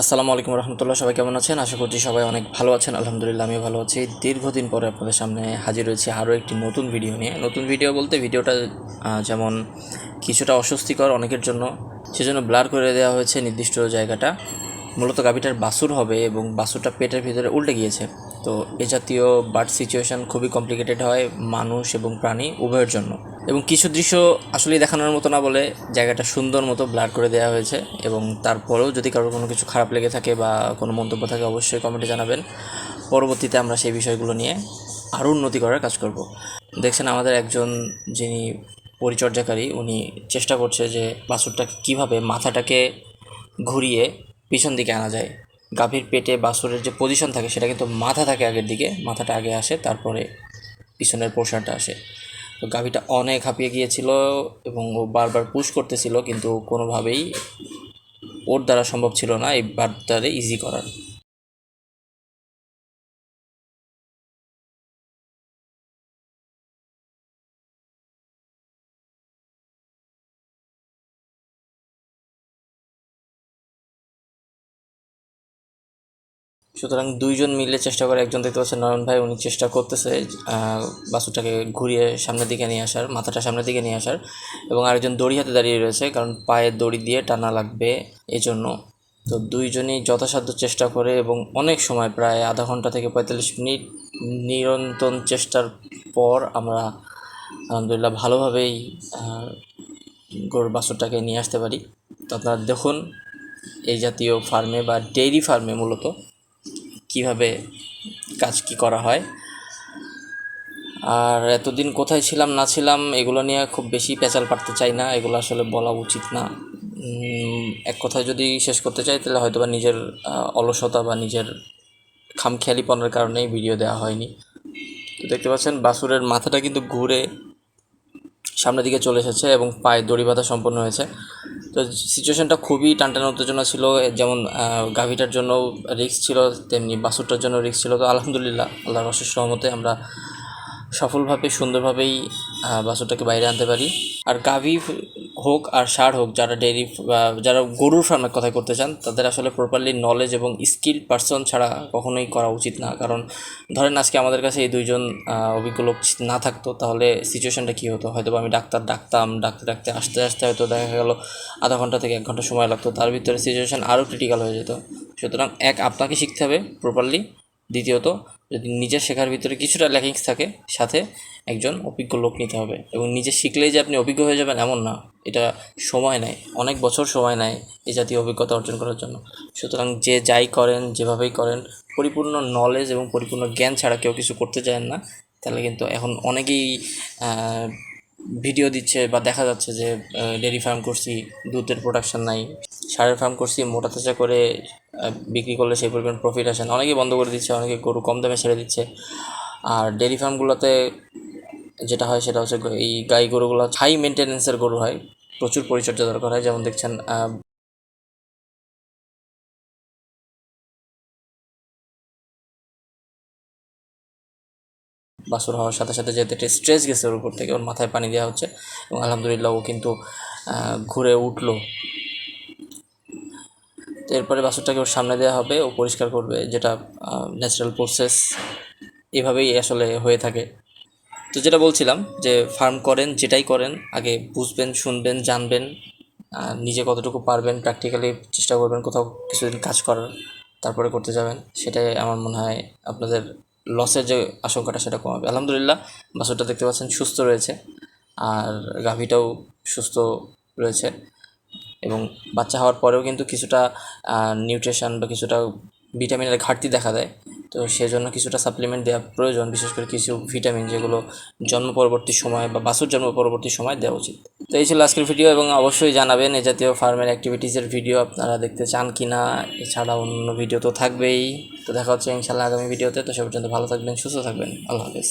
আসসালামু আলাইকুম রহমতুল্লাহ, সবাই কেমন আছেন? আশা করছি সবাই অনেক ভালো আছেন। আলহামদুলিল্লাহ, আমিও ভালো আছি। দীর্ঘদিন পরে আপনাদের সামনে হাজির হয়েছি আরও একটি নতুন ভিডিও নিয়ে। নতুন ভিডিও বলতে ভিডিওটা যেমন কিছুটা অস্বস্তিকর অনেকের জন্য, সেজন্য ব্লার করে দেওয়া হয়েছে নির্দিষ্ট জায়গাটা। মূলত গাভিটার বাসুর হবে এবং বাসুরটা পেটের ভিতরে উল্টে গিয়েছে। তো এ জাতীয় বার্ড সিচুয়েশন খুবই কমপ্লিকেটেড হয় মানুষ এবং প্রাণী উভয়ের জন্য। এবং কিছু দৃশ্য আসলেই দেখানোর মতো না বলে জায়গাটা সুন্দর মতো ব্লার করে দেওয়া হয়েছে এবং তারপরেও যদি কারোর কোনো কিছু খারাপ লেগে থাকে বা কোনো মন্তব্য থাকে অবশ্যই কমেন্টে জানাবেন। পরবর্তীতে আমরা সেই বিষয়গুলো নিয়ে আরও উন্নতি করার কাজ করব। দেখছেন আমাদের একজন যিনি পরিচর্যাকারী, উনি চেষ্টা করছে যে বাছুরটাকে কীভাবে মাথাটাকে ঘুরিয়ে পিছন দিকে আনা যায়। গাভীর পেটে বাছুরের যে পজিশন থাকে সেটা কিন্তু মাথা থাকে আগের দিকে, মাথাটা আগে আসে, তারপরে পিছনের পোর্শনটা আসে। তো গাভীটা অনেক হাঁপিয়ে গিয়েছিল এবং ও বারবার পুশ করতেছিল, কিন্তু কোনোভাবেই ওর দ্বারা সম্ভব ছিল না এই বারটারে ইজি করার। সুতরাং দুইজন মিলে চেষ্টা করে, একজন দেখতে পাচ্ছেন নয়ন ভাই, উনি চেষ্টা করতেছে বাছুরটাকে ঘুরিয়ে সামনের দিকে নিয়ে আসার, মাথাটা সামনের দিকে নিয়ে আসার, এবং আরেকজন দড়ি হাতে দাঁড়িয়ে রয়েছে, কারণ পায়ের দড়ি দিয়ে টানা লাগবে এই জন্য তো দুইজনই যথাসাধ্য চেষ্টা করে, এবং অনেক সময়, প্রায় আধা ঘণ্টা থেকে পঁয়তাল্লিশ মিনিট নিরন্তর চেষ্টার পর আমরা, আলহামদুলিল্লাহ, ভালোভাবেই গরুর বাছুরটাকে নিয়ে আসতে পারি। তো আপনারা দেখুন, এই জাতীয় ফার্মে বা ডেইরি ফার্মে মূলত কীভাবে কাজ কি করা হয়। আর এতদিন কোথায় ছিলাম, না ছিলাম, এগুলো নিয়ে খুব বেশি পেঁচাল পারতে চাই না, এগুলো আসলে বলা উচিত না। এক কথায় যদি শেষ করতে চাই, তাহলে হয়তো বা নিজের অলসতা বা নিজের খামখেয়ালিপনার কারণেই ভিডিও দেওয়া হয়নি। তো দেখতে পাচ্ছেন, বাসুরের মাথাটা কিন্তু ঘুরে সামনের দিকে চলে এসেছে এবং পায়ে দড়ি বাঁধা সম্পন্ন হয়েছে। তো সিচুয়েশনটা খুবই টানটান উত্তেজনা ছিল যেমন গাভিটার জন্য রিস্ক ছিল, তেমনি বাসুরটার জন্য রিস্ক ছিল। তো আলহামদুলিল্লাহ, আল্লাহর অশেষ সহমতে আমরা সফলভাবে, সুন্দরভাবেই বাসুরটাকে বাইরে আনতে পারি। আর গাভী হোক আর ষাঁড় হোক, যারা ডেয়ারি যারা গরুর ফার্মের কথা করতে চান, তাদের আসলে প্রপারলি নলেজ এবং স্কিল পার্সন ছাড়া কখনোই করা উচিত না। কারণ ধরেন আজকে আমাদের কাছে এই দুইজন অভিজ্ঞ লোক না থাকতো, তাহলে সিচুয়েশনটা কী হতো? হয়তো আমি ডাক্তার ডাকতাম, ডাকতে ডাকতে আসতে আসতে হয়তো দেখা গেল আধা ঘণ্টা থেকে এক ঘণ্টা সময় লাগতো, তার ভিতরে সিচুয়েশন আরও ক্রিটিক্যাল হয়ে যেত। সুতরাং এক, আপনাকে শিখতে হবে প্রপারলি দ্বিতীয়ত, যদি নিজের শেখার ভিতরে কিছুটা ল্যাকিংস থাকে, সাথে একজন অভিজ্ঞ লোক নিতে হবে এবং নিজে শিখলেই যে আপনি অভিজ্ঞ হয়ে যাবেন এমন না। এটা সময় নেয়, অনেক বছর সময় নেয় এই জাতীয় অভিজ্ঞতা অর্জন করার জন্য। সুতরাং যে যাই করেন, যেভাবেই করেন, পরিপূর্ণ নলেজ এবং পরিপূর্ণ জ্ঞান ছাড়া কেউ কিছু করতে চান না। তাহলে কিন্তু এখন অনেকেই ভিডিও দিচ্ছে বা দেখা যাচ্ছে যে ডেয়ারি ফার্ম করছি, দুধের প্রোডাকশন নাই, সারের ফার্ম করছি, মোটা তাজা করে বিক্রি করলে সেই পরিমাণ প্রফিট আসে না। অনেকেই বন্ধ করে দিচ্ছে, অনেকে গরু কম দামে ছেড়ে দিচ্ছে। আর ডেয়ারি ফার্মগুলোতে যেটা হয় সেটা হচ্ছে এই গাই গরুগুলো হাই মেনটেনেন্সের গরু হয়। প্রচুর পরিচর্যা দরকার হয়। যেমন দেখছেন বাসুর হওয়ার সাথে সাথে যেহেতু একটা স্ট্রেস গেছে ওর উপর থেকে, ওর মাথায় পানি দেওয়া হচ্ছে। এবং আলহামদুলিল্লাহ ও কিন্তু ঘুরে উঠল। এরপরে বাছুরটাকে ওর সামনে দেওয়া হবে ও পরিষ্কার করবে যেটা ন্যাচারাল প্রসেস এভাবেই আসলে হয়ে থাকে। তো যেটা বলছিলাম যে ফার্ম করেন, যেটাই করেন, আগে বুঝবেন, শুনবেন, জানবেন নিজে কতটুকু পারবেন প্র্যাকটিক্যালি চেষ্টা করবেন কোথাও কিছুদিন কাজ করার, তারপরে করতে যাবেন। সেটাই আমার মনে হয় আপনাদের লসের যে আশঙ্কাটা সেটা কমাবে। আলহামদুলিল্লাহ, বাছুরটা দেখতে পাচ্ছেন সুস্থ রয়েছে, আর গাভীটাও সুস্থ রয়েছে। এবং বাচ্চা হওয়ার পরেও কিন্তু কিছুটা নিউট্রিশন বা কিছুটা ভিটামিনের ঘাটতি দেখা দেয়। তো সেজন্য কিছুটা সাপ্লিমেন্ট দেওয়া প্রয়োজন, বিশেষ করে কিছু ভিটামিন যেগুলো জন্ম পরবর্তী সময় বা বাসুর জন্ম পরবর্তী সময় দেওয়া উচিত। তো এই ছিল আজকের ভিডিও এবং অবশ্যই জানাবেন এ জাতীয় ফার্মের অ্যাক্টিভিটিসের ভিডিও আপনারা দেখতে চান কি না এছাড়া অন্য ভিডিও তো থাকবেই। তো দেখা হচ্ছে ইনশাল্লাহ আগামী ভিডিওতে তো সে পর্যন্ত ভালো থাকবেন, সুস্থ থাকবেন। আল্লাহ হাফেজ।